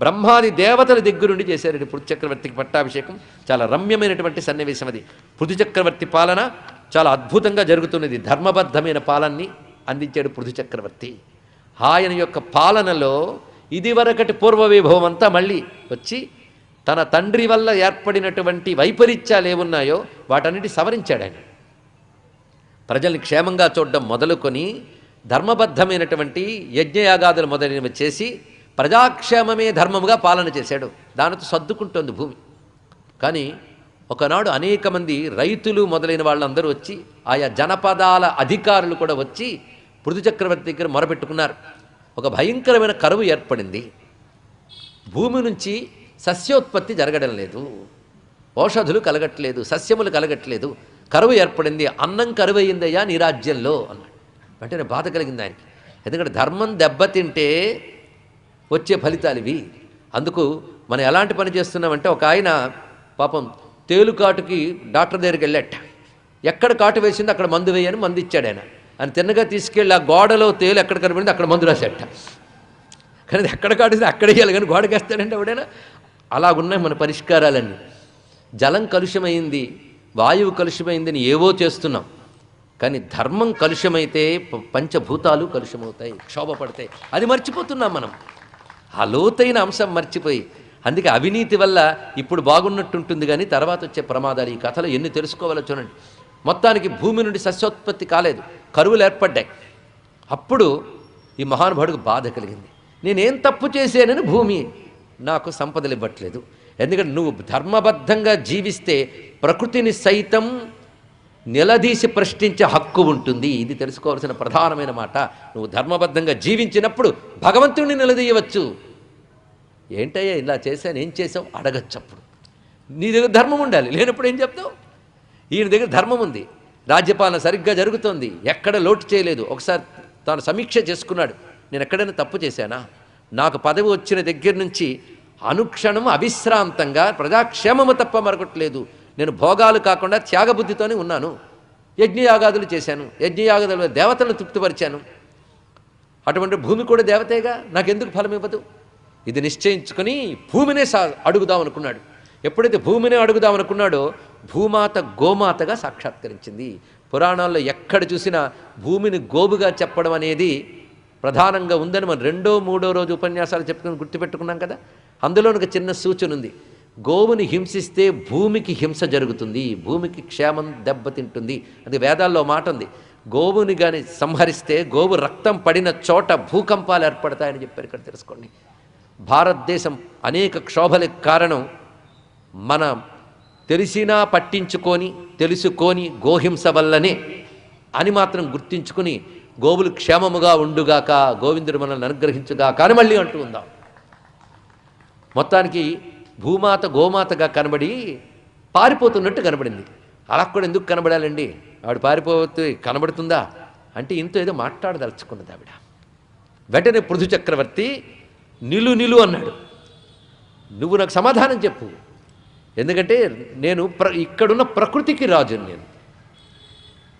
బ్రహ్మాది దేవతల దగ్గరుండి చేశారండి పృథు చక్రవర్తికి పట్టాభిషేకం. చాలా రమ్యమైనటువంటి సన్నివేశం అది. పృథు చక్రవర్తి పాలన చాలా అద్భుతంగా జరుగుతున్నది. ధర్మబద్ధమైన పాలనని అందించాడు పృథు చక్రవర్తి. ఆయన యొక్క పాలనలో ఇదివరకటి పూర్వ వైభవం అంతా మళ్ళీ వచ్చి తన తండ్రి వల్ల ఏర్పడినటువంటి వైపరీత్యాలు ఏమున్నాయో వాటన్నిటి సవరించాడు ఆయన. ప్రజల్ని క్షేమంగా చూడడం మొదలుకొని ధర్మబద్ధమైనటువంటి యజ్ఞయాగాదులు మొదలైనవి చేసి ప్రజాక్షేమమే ధర్మముగా పాలన చేశాడు. దానితో సర్దుకుంటోంది భూమి. కానీ ఒకనాడు అనేక మంది రైతులు మొదలైన వాళ్ళందరూ వచ్చి ఆయా జనపదాల అధికారులు కూడా వచ్చి పృథు చక్రవర్తి దగ్గర మొరపెట్టుకున్నారు. ఒక భయంకరమైన కరువు ఏర్పడింది. భూమి నుంచి సస్యోత్పత్తి జరగడం లేదు. ఔషధులు కలగట్లేదు సస్యములు కలగట్లేదు. కరువు ఏర్పడింది. అన్నం కరువు నీ రాజ్యంలో అన్నాడు. వెంటనే బాధ కలిగింది ఆయనకి. ఎందుకంటే ధర్మం దెబ్బతింటే వచ్చే ఫలితాలు ఇవి అందుకు మనం ఎలాంటి పని చేస్తున్నామంటే ఒక ఆయన పాపం తేలుకాటుకి డాక్టర్ దగ్గరికి వెళ్ళట. ఎక్కడ కాటు వేసిందో అక్కడ మందు వేయని మందు ఇచ్చాడు ఆయన. ఆయన తిన్నగా తీసుకెళ్ళి ఆ గోడలో తేలు ఎక్కడ కనబడింది అక్కడ మందు రాసేట కానీ అది ఎక్కడ కాటిస్తే అక్కడ వేయాలి కానీ గోడకేస్తాడంటే ఎవడైనా? అలాగున్నాయి మన పరిష్కారాలన్నీ. జలం కలుషమైంది వాయువు కలుషమైందని ఏవో చేస్తున్నాం. కానీ ధర్మం కలుషమైతే పంచభూతాలు కలుషమవుతాయి క్షోభపడతాయి. అది మర్చిపోతున్నాం మనం. ఆ లోతైన అంశం మర్చిపోయి అందుకే అవినీతి వల్ల ఇప్పుడు బాగున్నట్టుంటుంది కానీ తర్వాత వచ్చే ప్రమాదాలు ఈ కథలో ఎన్ని తెలుసుకోవాలో చూడండి. మొత్తానికి భూమి నుండి సస్యోత్పత్తి కాలేదు కరువులు ఏర్పడ్డాయి. అప్పుడు ఈ మహానుభావుడికి బాధ కలిగింది. నేనేం తప్పు చేశానని భూమి నాకు సంపదలు ఇవ్వట్లేదు. ఎందుకంటే నువ్వు ధర్మబద్ధంగా జీవిస్తే ప్రకృతిని సైతం నిలదీసి ప్రశ్నించే హక్కు ఉంటుంది. ఇది తెలుసుకోవాల్సిన ప్రధానమైన మాట. నువ్వు ధర్మబద్ధంగా జీవించినప్పుడు భగవంతుడిని నిలదీయవచ్చు. ఏంటయ్యా ఇలా చేశాను ఏం చేసావు అడగచ్చు అప్పుడు నీ దగ్గర ధర్మం ఉండాలి. లేనప్పుడు ఏం చెప్తావు? ఈయన దగ్గర ధర్మం ఉంది. రాజ్యపాలన సరిగ్గా జరుగుతోంది. ఎక్కడ లోటు చేయలేదు. ఒకసారి తాను సమీక్ష చేసుకున్నాడు. నేను ఎక్కడైనా తప్పు చేశానా? నాకు పదవి వచ్చిన దగ్గర నుంచి అనుక్షణం అవిశ్రాంతంగా ప్రజాక్షేమము తప్ప మరొకట్లేదు. నేను భోగాలు కాకుండా త్యాగబుద్ధితోనే ఉన్నాను. యజ్ఞయాగాదులు చేశాను. యజ్ఞయాగాదుల దేవతలను తృప్తిపరిచాను. అటువంటి భూమి కూడా దేవతేగా? నాకెందుకు ఫలం ఇవ్వదు? ఇది నిశ్చయించుకొని భూమినే సా అడుగుదాం అనుకున్నాడు ఎప్పుడైతే భూమినే అడుగుదాం అనుకున్నాడో భూమాత గోమాతగా సాక్షాత్కరించింది. పురాణాల్లో ఎక్కడ చూసినా భూమిని గోబుగా చెప్పడం అనేది ప్రధానంగా ఉందని మనం రెండో మూడో రోజు ఉపన్యాసాలు చెప్పుకుని గుర్తుపెట్టుకున్నాం కదా? అందులో ఒక చిన్న సూచన ఉంది. గోవుని హింసిస్తే భూమికి హింస జరుగుతుంది భూమికి క్షేమం దెబ్బతింటుంది. అది వేదాల్లో మాట ఉంది. గోవుని కానీ సంహరిస్తే గోవు రక్తం పడిన చోట భూకంపాలు ఏర్పడతాయని చెప్పారు ఇక్కడ తెలుసుకోండి. భారతదేశం అనేక క్షోభలకు కారణం మన తెలిసినా పట్టించుకొని తెలుసుకొని గోహింస వల్లనే అని మాత్రం గుర్తించుకుని గోవులు క్షేమముగా ఉండుగాక గోవిందుడు మనల్ని అనుగ్రహించుగాక అని మళ్ళీ అంటూ ఉందాం. మొత్తానికి భూమాత గోమాతగా కనబడి పారిపోతున్నట్టు కనబడింది. అలా కూడా ఎందుకు కనబడాలండి? ఆవిడ పారిపోతే కనబడుతుందా? అంటే ఇంత ఏదో మాట్లాడదలుచుకున్నది ఆవిడ. వెంటనే పృథు చక్రవర్తి నిలు నిలు అన్నాడు. నువ్వు నాకు సమాధానం చెప్పు. ఎందుకంటే నేను ప్ర ఇక్కడున్న ప్రకృతికి రాజుని నేను.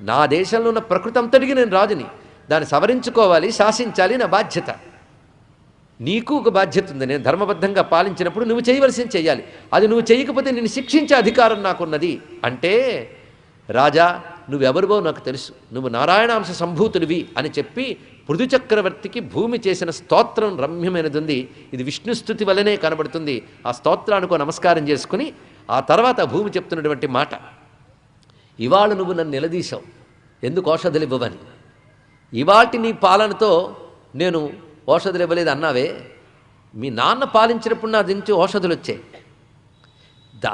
నా దేశంలో ఉన్న ప్రకృతి అంతటికి నేను రాజుని. దాన్ని సవరించుకోవాలి శాసించాలి నా బాధ్యత. నీకు ఒక బాధ్యత ఉంది. నేను ధర్మబద్ధంగా పాలించినప్పుడు నువ్వు చేయవలసింది చేయాలి. అది నువ్వు చేయకపోతే నేను శిక్షించే అధికారం నాకున్నది. అంటే రాజా నువ్వెవరివో నాకు తెలుసు. నువ్వు నారాయణాంశ సంభూతుడివి అని చెప్పి పృథు చక్రవర్తికి భూమి చేసిన స్తోత్రం రమ్యమైనది ఉంది ఇది విష్ణుస్థుతి వలనే కనబడుతుంది. ఆ స్తోత్రానికి నమస్కారం చేసుకుని ఆ తర్వాత భూమి చెప్తున్నటువంటి మాట. ఇవాళ నువ్వు నన్ను నిలదీశావు. ఎందుకు ఔషధులు ఇవ్వవని ఇవాటి నీ పాలనతో నేను ఔషధులు ఇవ్వలేదు అన్నావే. మీ నాన్న పాలించినప్పుడు నా నుంచి ఔషధులు వచ్చాయి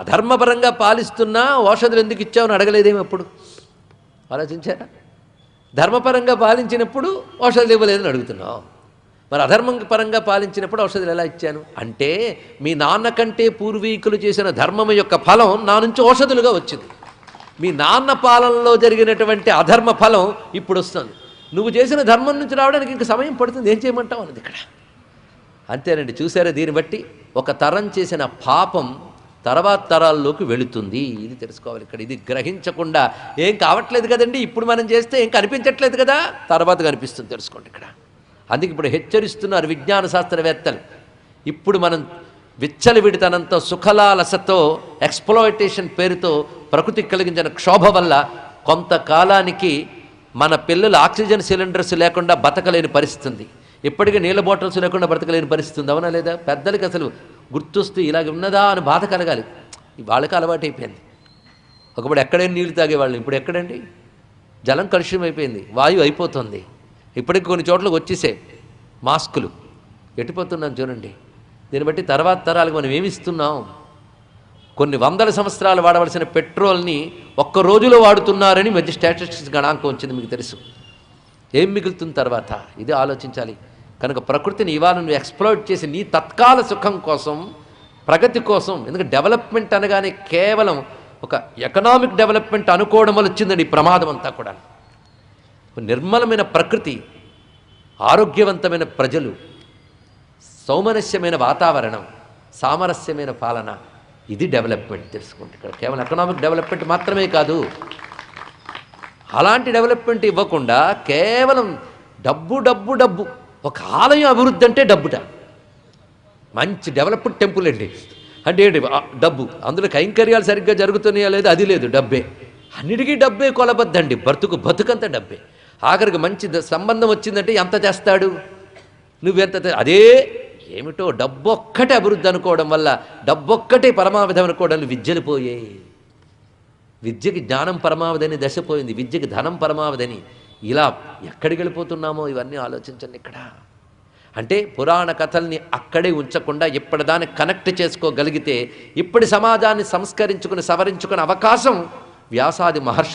ధర్మపరంగా పాలిస్తున్నా ఔషధులు ఎందుకు ఇచ్చావని అడగలేదేమో ఎప్పుడు? ఆలోచించారా? ధర్మపరంగా పాలించినప్పుడు ఔషధాలు ఇవ్వలేదని అడుగుతున్నావు. మరి అధర్మం పరంగా పాలించినప్పుడు ఔషధులు ఎలా ఇచ్చాను? అంటే మీ నాన్న కంటే పూర్వీకులు చేసిన ధర్మం యొక్క ఫలం నా నుంచి ఔషధులుగా వచ్చింది. మీ నాన్న పాలనలో జరిగినటువంటి అధర్మ ఫలం ఇప్పుడు వస్తుంది. నువ్వు చేసిన ధర్మం నుంచి రావడానికి ఇంక సమయం పడుతుంది. ఏం చేయమంటావు అన్నది ఇక్కడ? అంతేనండి. చూసారా దీన్ని బట్టి ఒక తరం చేసిన పాపం తర్వాత తరాల్లోకి వెళుతుంది. ఇది తెలుసుకోవాలి ఇక్కడ. ఇది గ్రహించకుండా ఏం కావట్లేదు కదండి. ఇప్పుడు మనం చేస్తే ఏం కనిపించట్లేదు కదా? తర్వాత కనిపిస్తుంది తెలుసుకోండి ఇక్కడ. అందుకే ఇప్పుడు హెచ్చరిస్తున్నారు విజ్ఞాన శాస్త్రవేత్తలు. ఇప్పుడు మనం విచ్చలవిడితనంతో సుఖలాలసతో ఎక్స్ప్లోయిటేషన్ పేరుతో ప్రకృతికి కలిగించిన క్షోభ వల్ల కొంతకాలానికి మన పిల్లలు ఆక్సిజన్ సిలిండర్స్ లేకుండా బతకలేని పరిస్థితి ఇప్పటికీ నీళ్ళ బాటిల్స్ లేకుండా బ్రతకలేని పరిస్థితి ఉంది అవునా లేదా? పెద్దలకి అసలు గుర్తొస్తే ఇలాగ ఉన్నదా అని బాధ కలగాలి. వాళ్ళకి అలవాటు అయిపోయింది. ఒకప్పుడు ఎక్కడైనా నీళ్ళు తాగేవాళ్ళు. ఇప్పుడు ఎక్కడండి? జలం కలుషితం అయిపోయింది. వాయువు అయిపోతుంది. ఇప్పటికి కొన్ని చోట్లకు వచ్చేసే మాస్కులు. ఎట్టిపోతున్నాం చూడండి. దీన్ని బట్టి తర్వాత తరాలకు మనం ఏమిస్తున్నాం కొన్ని వందల సంవత్సరాలు వాడవలసిన పెట్రోల్ని ఒక్క రోజులో వాడుతున్నారని మధ్య స్టాటిస్టిక్స్ గణాంకం వచ్చింది మీకు తెలుసు. ఏం మిగులుతుంది తర్వాత? ఇది ఆలోచించాలి. కనుక ప్రకృతిని ఇవాళ నువ్వు ఎక్స్ప్లోయిట్ చేసి నీ తత్కాల సుఖం కోసం ప్రగతి కోసం ఎందుకంటే డెవలప్మెంట్ అనగానే కేవలం ఒక ఎకనామిక్ డెవలప్మెంట్ అనుకోవడం వల్ల వచ్చిందండి ప్రమాదం అంతా కూడా. నిర్మలమైన ప్రకృతి ఆరోగ్యవంతమైన ప్రజలు సౌమనస్యమైన వాతావరణం సామరస్యమైన పాలన ఇది డెవలప్మెంట్ తెలుసుకుంటే ఇక్కడ. కేవలం ఎకనామిక్ డెవలప్మెంట్ మాత్రమే కాదు అలాంటి డెవలప్మెంట్ ఇవ్వకుండా కేవలం డబ్బు డబ్బు డబ్బు ఒక ఆలయం అభివృద్ధి అంటే డబ్బుట. మంచి డెవలప్డ్ టెంపుల్ అండి. అంటే ఏంటి? డబ్బు. అందులో కైంకర్యాలు సరిగ్గా జరుగుతున్నాయా లేదు? అది లేదు డబ్బే. అన్నిటికీ డబ్బే కొలబద్దండి. బ్రతుకు బతుకంత డబ్బే. ఆఖరికి మంచి సంబంధం వచ్చిందంటే ఎంత చేస్తాడు నువ్వెంత అదే ఏమిటో డబ్బొక్కటే అభివృద్ధి అనుకోవడం వల్ల డబ్బొక్కటే పరమావిధం అనుకోవడం విద్యలు పోయాయి. విద్యకి జ్ఞానం పరమావధని దశ పోయింది. విద్యకి ధనం పరమావధని. ఇలా ఎక్కడికి వెళ్ళిపోతున్నామో ఇవన్నీ ఆలోచించండి ఇక్కడ. అంటే పురాణ కథల్ని అక్కడే ఉంచకుండా ఇప్పటిదాన్ని కనెక్ట్ చేసుకోగలిగితే ఇప్పటి సమాజాన్ని సంస్కరించుకుని సవరించుకునే అవకాశం వ్యాసాది మహర్షి